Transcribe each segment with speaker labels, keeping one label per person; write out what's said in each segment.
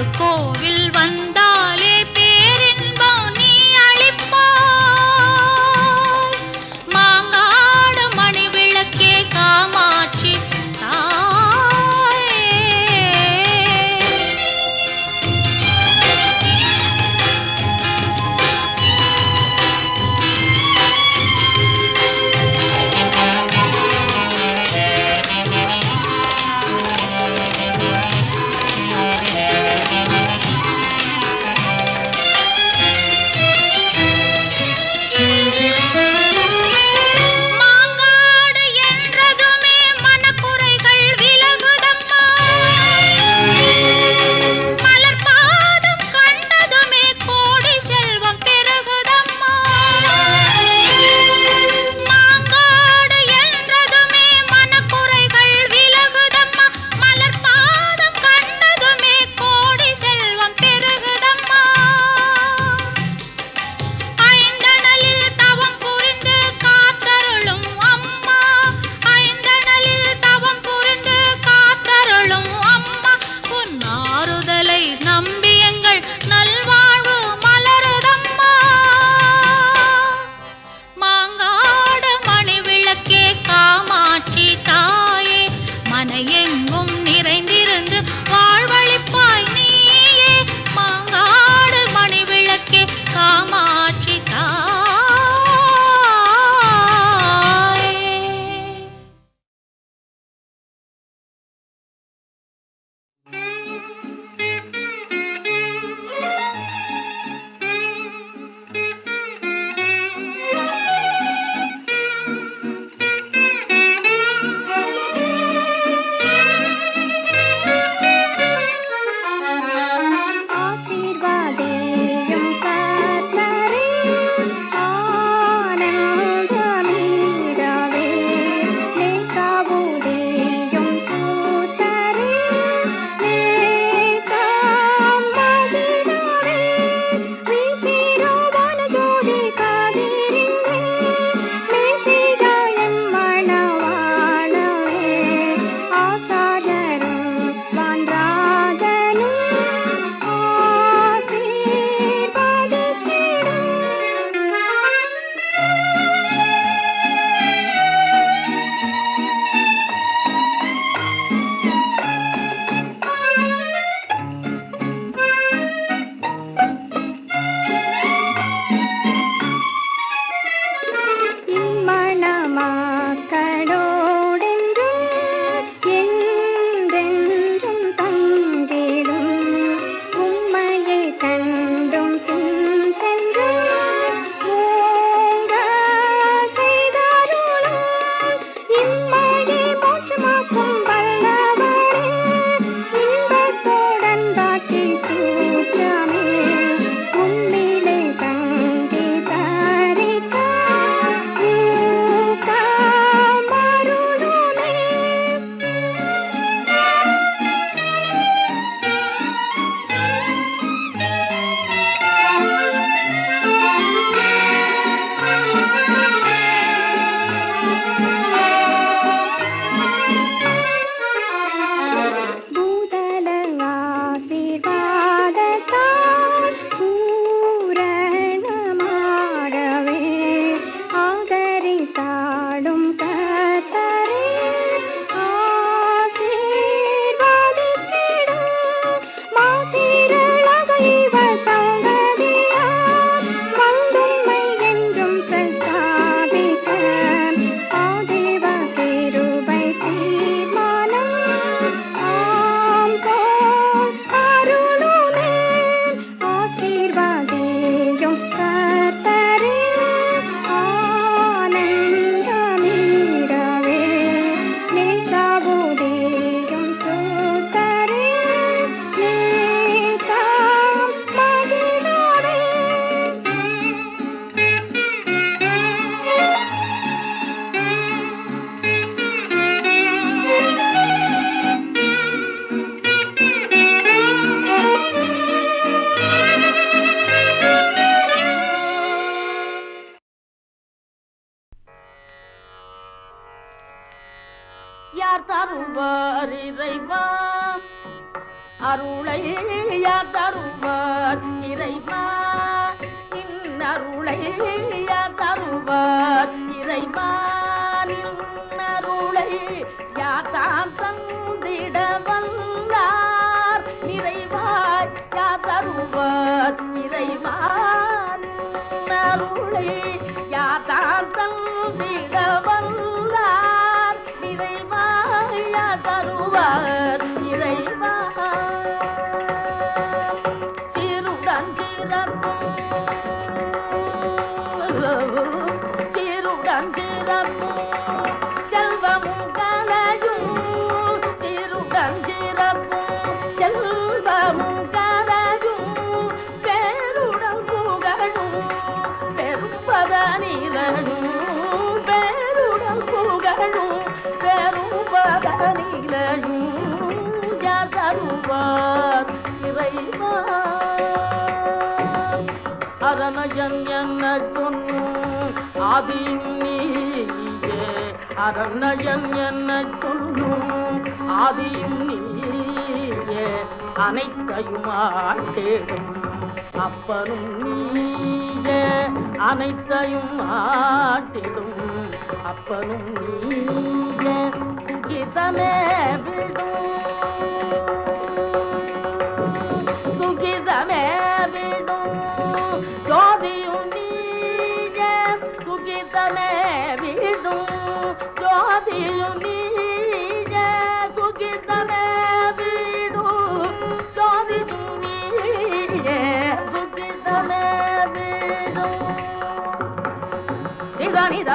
Speaker 1: ஒரு கோவில்
Speaker 2: வந்து தருவார் அருளை தருவார் இறைவா அரணஜன் என்ன சொன்னும் ஆதியும் நீயே. அரணஜன் என்ன சொல்லும் ஆதியும் நீயே. அனைத்தையும் ஆட்டேடும் அப்பனும் நீயே. அனைத்தையும் ஆட்டிடும் அப்பனும் நீயே. இதமே விடும்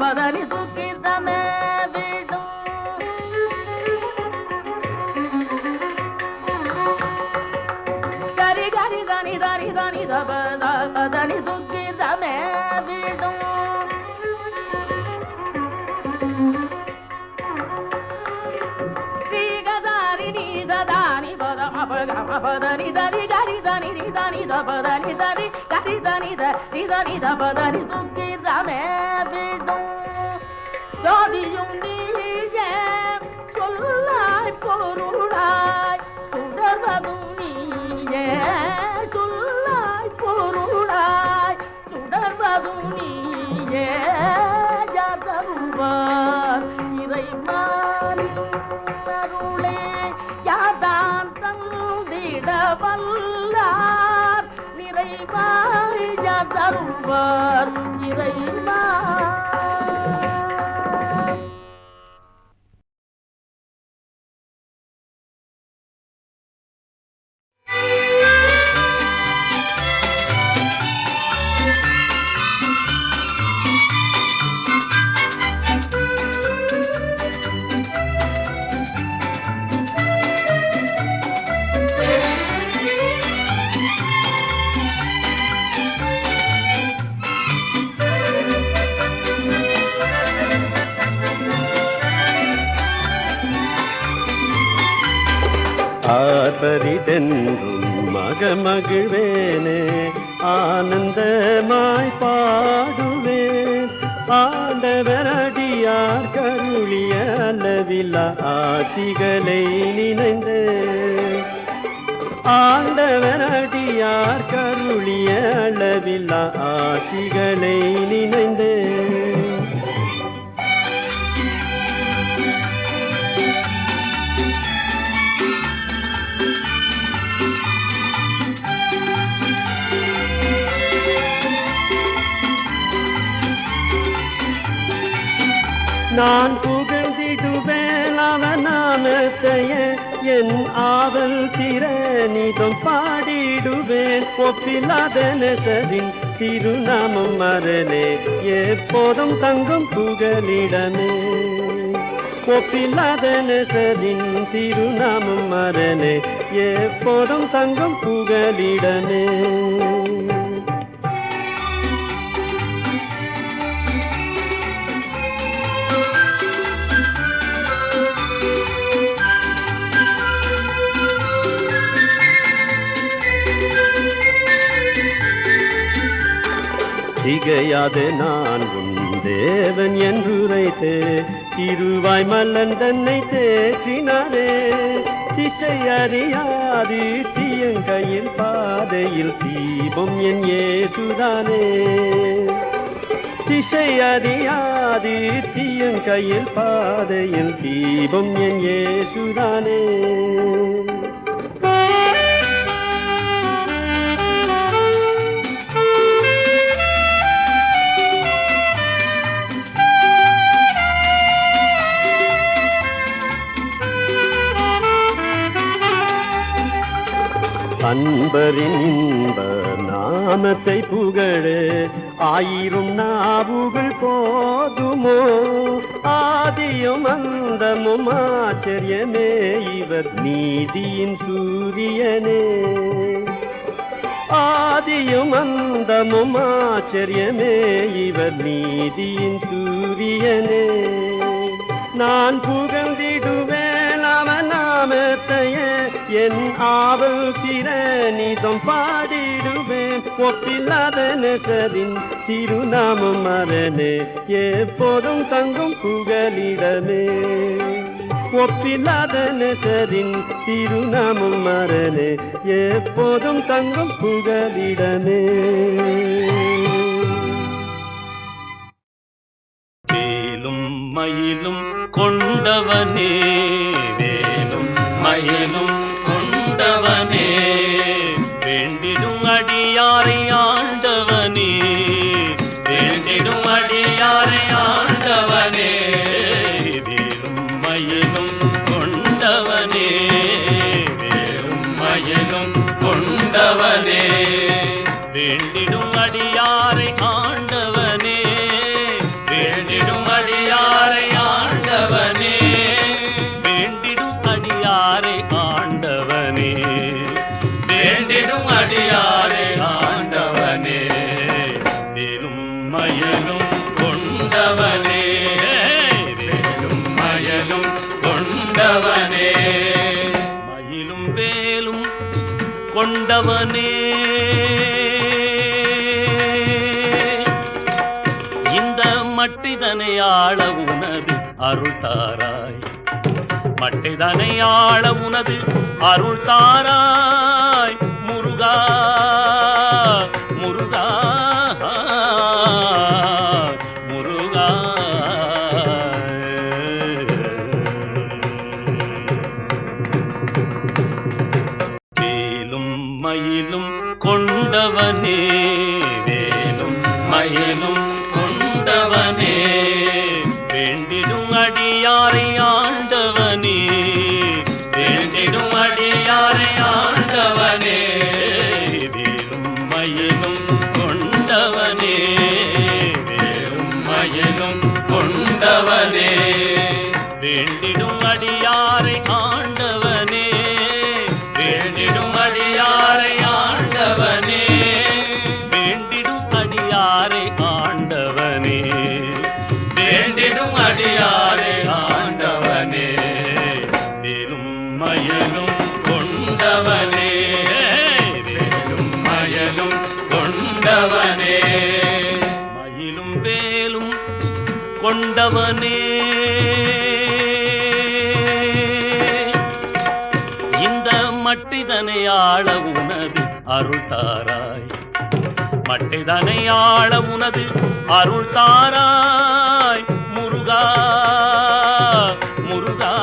Speaker 2: ಬದಲಿ ಸುಖಿತ ಬಿಡು ಗರಿ ಗರಿ ಗನಿ ಧನಿ ಧನಿ ಧಬ ಬದಲಿ ಸುಖಿತ ಬಿಡು ನಿ ಧನಿ ಧನಿ ಧನಿ ಧನಿ ಧನಿ ಧನಿ தரி கரி தனி ரி தனி தபதனி விடும் ஜோதியும் நீயே சொல்லாய் பொருளாய் சுடர்வதும் நீயே சொல்லாய் பொருளாய் சுடர்வதும் நீயே யாதருவார் அருளே யாதான் தந்திட நிறைவாய் யாதருவார் இறைமா
Speaker 3: பரிதென்றும் மகமகிழ்வேனே. ஆனந்தமாய் பாடுவேன் ஆண்டவரடியார் கருளிய அளவில்லா ஆசிகளை நினைந்து. ஆண்டவரடியார் கருளிய அளவில்லா ஆசிகளை நினைந்து. நான் புகழ்ந்திடுவேன் அவன் நாமத்தையே. என் ஆவல் திறனிதம் பாடிடுவேன். ஒப்பில்லாத நெசரின் திருநாமம் மரணே எப்போதும் தங்கும் புகலிடமே. ஒப்பில்லாத நெசரின் திருநாமம் மரணே எப்போதும் தங்கும் புகலிடமே. திகையாது நான் உன் தேவன் என்றுரைத்தே திருவாய் மல்லன் தன்னை தேற்றினாரே. திசை அறியாது தீயங்கையில் பாதையில் தீபம் என் ஏசுதானே திசை அறியாது தீயங்கையில் பாதையில் தீபம் என் ஏசுதானே அன்பரின் இன்ப நாமத்தை புகழே. ஆயிரம் நாவுகள் போதுமோ? ஆதியும் அந்தமும் ஆச்சரியமே. இவர் நீதியின் சூரியனே. ஆதியும் அந்தமும் ஆச்சரியமே. இவர் நீதியின் சூரியனே. நான் புகழ்ந்திடுவேன். அவன் என் ஆவல் திறனிதம் பாடிடுவேன் ஒப்பில்லாத நெசரின் திருநாமம் மரணே எப்போதும் தங்கும் புகலிடமே. ஒப்பில்லாத நெசரின் திருநாமம் மரணே எப்போதும் தங்கும் புகலிடமே.
Speaker 4: மயிலும் கொண்டவனே. மயிலும் கொண்டவனே வேண்டிடும் அடியாரை கண்டவனே. இந்த மட்டிதனை ஆள உனது அருள் தாராய் மட்டிதனை ஆள உனது அருள் தாராய் முருகா முருகா. கொண்டவனே வேலும் கொண்டவனே. இந்த மட்டிதனை ஆள உனது அருள் தாராய். மட்டிதனை ஆள உனது அருள் தாராய். முருகா முருகா.